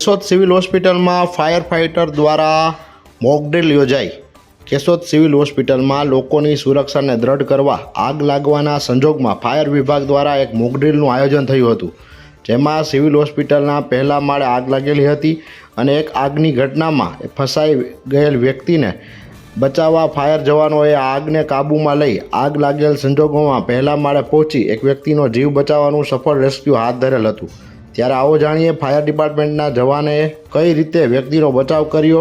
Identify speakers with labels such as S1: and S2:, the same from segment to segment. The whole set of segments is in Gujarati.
S1: કેશોદ સિવિલ હોસ્પિટલમાં ફાયર ફાઇટર દ્વારા મોકડ્રીલ યોજાઈ. કેશોદ સિવિલ હોસ્પિટલમાં લોકોની સુરક્ષાને દ્રઢ કરવા, આગ લાગવાના સંજોગમાં ફાયર વિભાગ દ્વારા એક મોકડ્રીલનું આયોજન થયું હતું. જેમાં સિવિલ હોસ્પિટલના પહેલા માળે આગ લાગેલી હતી અને એક આગની ઘટનામાં ફસાઈ ગયેલ વ્યક્તિને બચાવવા ફાયર જવાનોએ આગને કાબૂમાં લઈ આગ લાગેલ સંજોગોમાં પહેલા માળે પહોંચી એક વ્યક્તિનો જીવ બચાવવાનું સફળ રેસ્ક્યુ હાથ ધરેલ હતું. ત્યારે આવો જાણીએ ફાયર ડિપાર્ટમેન્ટના જવાને કઈ રીતે વ્યક્તિનો બચાવ કર્યો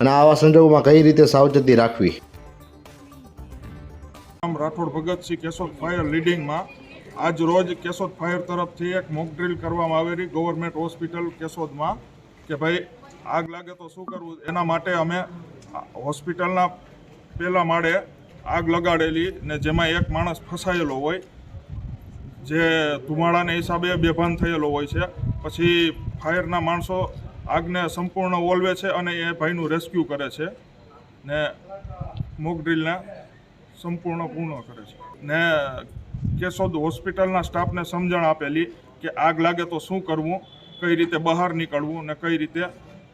S1: અને આવા સંજોગોમાં કઈ રીતે સાવચેતી રાખવી.
S2: રાઠોડ ભગતસિંહ કેશોદ ફાયર લીડિંગમાં આજ રોજ કેશોદ ફાયર તરફથી એક મોક ડ્રીલ કરવામાં આવેલી ગવર્મેન્ટ હોસ્પિટલ કેશોદમાં કે ભાઈ આગ લાગે તો શું કરવું? એના માટે અમે હોસ્પિટલના પહેલા માળે આગ લગાડેલી ને જેમાં એક માણસ ફસાયેલો હોય, જે ધુમાડાને હિસાબે બેભાન થયેલો હોય છે. પછી ફાયરના માણસો આગને સંપૂર્ણ ઓલવે છે અને એ ભાઈનું રેસ્ક્યુ કરે છે ને મોક ડ્રીલને સંપૂર્ણ પૂર્ણ કરે છે. ને કેશોદ હોસ્પિટલના સ્ટાફને સમજણ આપેલી કે આગ લાગે તો શું કરવું, કઈ રીતે બહાર નીકળવું ને કઈ રીતે